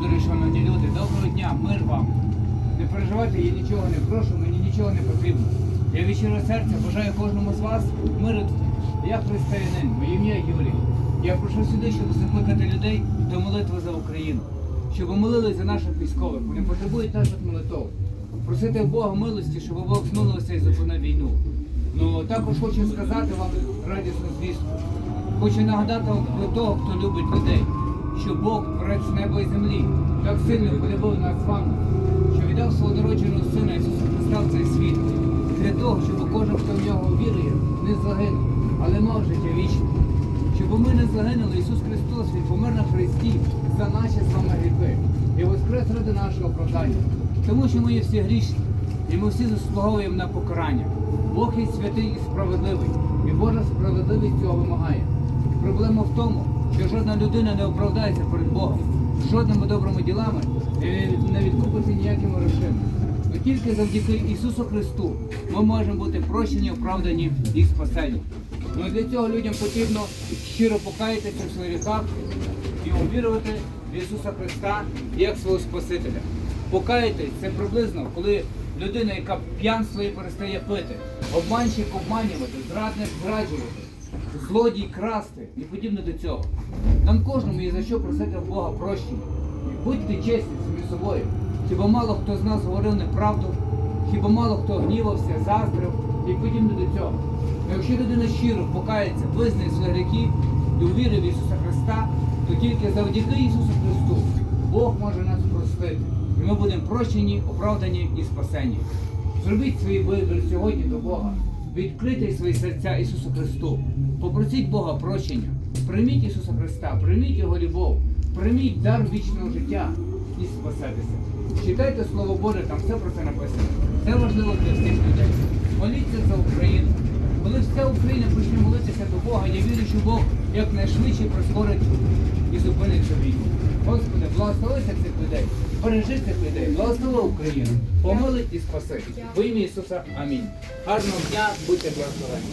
дорогі шановні люди, доброго дня, мир вам. Не переживайте, я нічого не прошу, мені нічого не потрібно. Я від щирого серця бажаю кожному з вас миру. Я християнин, моє ім'я Юрій. Я прошу сюди, щоб закликати людей до молитви за Україну, щоб молились за наших військових. Вони потребують наших молитов. Просити Бога милості, щоб Бог змилився і зупинив війну. Ну також хочу сказати вам радісну звістку. Хочу нагадати вам про того, хто любить людей, що Бог, творець неба і землі, так сильно полюбив нас з вами, що віддав свого народженого сина Ісуса Христа в цей світ, для того, щоб кожен, хто в нього вірує, не загинув, але мав життя вічне. Щоб ми не загинули, Ісус Христос, Він помер на Христі за наші з гріхи і воскрес ради нашого оправдання. Тому що ми є всі грішні, і ми всі заслуговуємо на покарання. Бог є святий і справедливий, і Божа справедливість цього вимагає. Проблема в тому, що жодна людина не оправдається перед Богом, жодними добрими ділами не відкупиться ніякими грошима. Но тільки завдяки Ісусу Христу ми можемо бути прощені, оправдані і спасені. Ну для цього людям потрібно щиро покаятися в своїх гріхах і увірувати в Ісуса Христа як свого Спасителя. Покаятись це приблизно, коли людина, яка п'янство і перестає пити, обманщик обманювати, зрадник зраджувати, злодій красти і подібне до цього. Нам кожному є за що просити Бога прощення. Будьте чесні самі собою. Хіба мало хто з нас говорив неправду, хіба мало хто гнівався, заздрив і подібне до цього. Якщо людина щиро покається, визнає свої гріхи і увірить в Ісуса Христа, то тільки завдяки Ісусу Христу Бог може нас простити. І ми будемо прощені, оправдані і спасені. Зробіть свій вибір сьогодні до Бога. Відкрийте свої серця Ісусу Христу. Попросіть Бога прощення. Прийміть Ісуса Христа, прийміть Його любов, прийміть дар вічного життя і спасетеся. Читайте Слово Боже, там все про це написано. Це важливо для всіх людей. Моліться за Україну. Коли вся Україна почне молитися до Бога, я вірю, що Бог якнайшвидше прискорить і зупинить цю війну. Господи, благослови цих людей, бережи цих людей, благослови Україну, помили і спаси. Во ім'я Ісуса. Амінь. Гарного дня, будьте благословені.